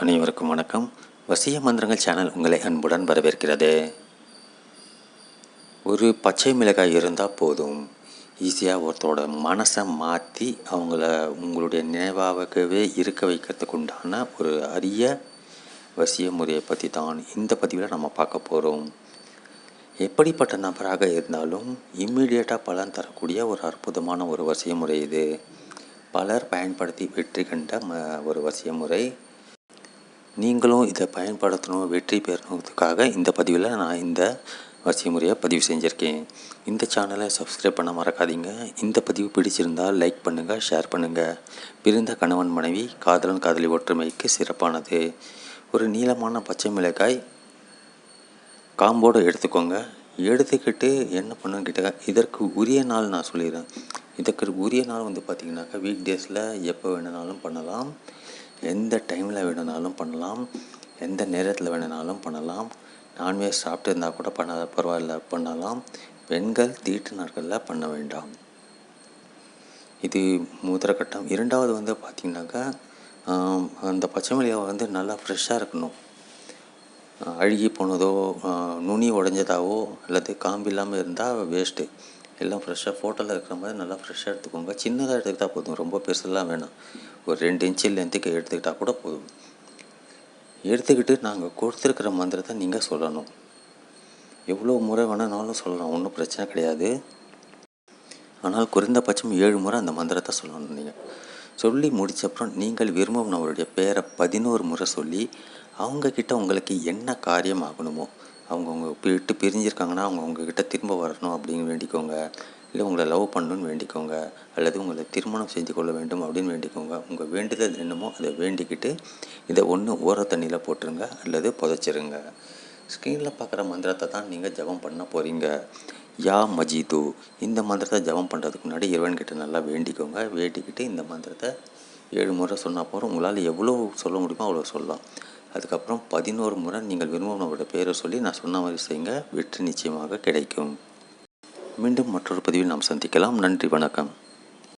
அனைவருக்கும் வணக்கம். வசிய மந்திரங்கள் சேனல் உங்களை அன்புடன் வரவேற்கிறது. ஒரு பச்சை மிளகாய் இருந்தால் போதும். ஈஸியாக ஒருத்தரோட மனசை மாற்றி அவங்கள உங்களுடைய நினைவாகவே இருக்க வைக்கிறதுக்கு உண்டான ஒரு அரிய வசிய முறையை பற்றி தான் இந்த பதிவில் நம்ம பார்க்க போகிறோம் எப்படிப்பட்ட நபராக இருந்தாலும் இம்மிடியேட்டாக பலன் தரக்கூடிய ஒரு அற்புதமான ஒரு வசிய முறை இது. பலர் பயன்படுத்தி வெற்றி கண்ட ம ஒரு வசிய முறை. நீங்களும் இதை பயன்படுத்தணும் வெற்றி பெறணுன்றதுக்காக இந்த பதிவில் நான் இந்த வரிசை முறையை பதிவு செஞ்சுருக்கேன். இந்த சேனலை சப்ஸ்கிரைப் பண்ண மறக்காதீங்க. இந்த பதிவு பிடிச்சிருந்தால் லைக் பண்ணுங்கள் ஷேர் பண்ணுங்கள் பிரிந்த கணவன் மனைவி காதலன் காதலி ஒற்றுமைக்கு சிறப்பானது. ஒரு நீளமான பச்சை மிளகாய் காம்போடு எடுத்துக்கோங்க. எடுத்துக்கிட்டு என்ன பண்ணுன்னு கேட்டால் இதற்கு உரிய நாள் நான் சொல்லிடுறேன். இதற்கு உரிய நாள் வந்து பார்த்திங்கனாக்கா வீக் டேஸில் எப்போ வேணுனாலும் பண்ணலாம். எந்த டைமில் வேணுனாலும் பண்ணலாம். எந்த நேரத்தில் வேணுனாலும் பண்ணலாம். நான்வெஜ் சாப்பிட்டு இருந்தால் கூட பண்ண பரவாயில்ல பண்ணலாம். பெண்கள் தீட்டு நாட்களில் பண்ண வேண்டாம். இது முதல் கட்டம் இரண்டாவது வந்து பார்த்திங்கனாக்கா அந்த பச்சை மிளகாய் வந்து நல்லா ஃப்ரெஷ்ஷாக இருக்கணும். அழுகி போனதோ நுனி உடஞ்சதாவோ அல்லது காம்பு இல்லாமல் இருந்தால் வேஸ்ட்டு எல்லாம் ஃப்ரெஷ்ஷாக ஃபோட்டோவில் இருக்கிற மாதிரி நல்லா ஃப்ரெஷ்ஷாக எடுத்துக்கோங்க. சின்னதாக எடுத்துக்கிட்டால் போதும். ரொம்ப பெருசெல்லாம் வேணாம். ஒரு ரெண்டு இன்ச்சு லென்த்துக்கு எடுத்துக்கிட்டால் கூட போதும். எடுத்துக்கிட்டு நாங்கள் கொடுத்துருக்குற மந்திரத்தை நீங்கள் சொல்லணும். எவ்வளோ முறை வேணுனாலும் சொல்லலாம். ஒன்றும் பிரச்சனை கிடையாது. ஆனால் குறைந்தபட்சம் ஏழு முறை அந்த மந்திரத்தை சொல்லணும் நீங்கள் சொல்லி முடித்தப்புறம் நீங்கள் விரும்பும் அவருடைய பேரை பதினோரு முறை சொல்லி அவங்கக்கிட்ட உங்களுக்கு என்ன காரியம் ஆகணுமோ அவங்கவுங்க விட்டு பிரிஞ்சிருக்காங்கன்னா அவங்க உங்ககிட்ட திரும்ப வரணும் அப்படின்னு வேண்டிக்கோங்க. இல்லை உங்களை லவ் பண்ணணும்னு வேண்டிக்கோங்க. அல்லது உங்களை திருமணம் செஞ்சு கொள்ள வேண்டும் அப்படின்னு வேண்டிக்கோங்க. உங்கள் வேண்டுதல் என்னமோ அதை வேண்டிக்கிட்டு இதை ஒன்று ஓர தண்ணியில் போட்டுருங்க. அல்லது புதைச்சிருங்க. ஸ்க்ரீனில் பார்க்குற மந்திரத்தை தான் நீங்கள் ஜெபம் பண்ண போகிறீங்க யா மஜீது. இந்த மந்திரத்தை ஜெபம் பண்ணுறதுக்கு முன்னாடி இறைவன்கிட்ட நல்லா வேண்டிக்கோங்க. வேண்டிக்கிட்டு இந்த மந்திரத்தை ஏழு முறை சொன்னால் போகிறோம் உங்களால் எவ்வளோ சொல்ல முடியுமோ அவ்வளோ சொல்லலாம். அதுக்கப்புறம் பதினோரு முறை நீங்கள் விரும்பினோட பேரை சொல்லி நான் சொன்ன மாதிரி செய்யுங்க. வெற்றி நிச்சயமாக கிடைக்கும். மீண்டும் மற்றொரு பதிவில் நாம் சந்திக்கலாம். நன்றி வணக்கம்.